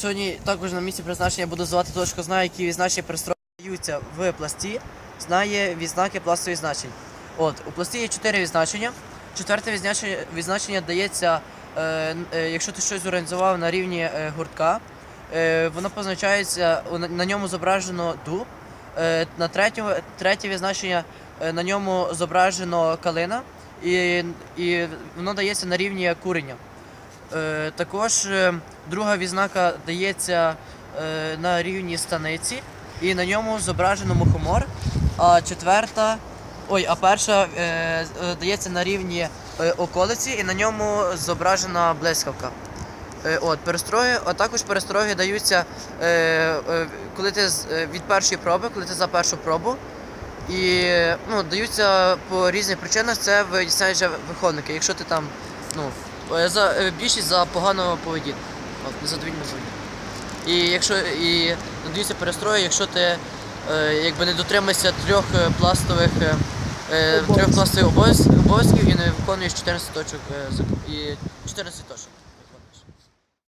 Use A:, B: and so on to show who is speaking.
A: сьогодні також на місці призначення буду звати точку знаю, які відзначення пристроюються в пласті, знає відзнаки пластових значень. От, у пласті є чотири відзначення. Четверте відзначення, відзначення дається, е, е, якщо ти щось організував на рівні е, гуртка. Е, воно позначається, на, на ньому зображено дуб. Е, на третьому, третє відзначення е, на ньому зображено калина, і, і воно дається на рівні куреня. Е, також е, друга відзнака дається е, на рівні станиці, і на ньому зображено мухомор. А четверта, ой, а перша дається на рівні околиці, і на ньому зображена блискавка. От, перестроги, а також перестроги даються, коли ти від першої проби, коли ти за першу пробу. І ну, даються по різних причинах, це виясняють вже виховники. Якщо ти там, ну, е, за, е, більшість за погану поведінку, от, незадовільну поведінку. І якщо і надаються перестрої, якщо ти е, якби не дотримуєшся трьох е, пластових е, трьох пластових обов'язків обов'язків і не виконуєш 14 точок е, і 14 точок.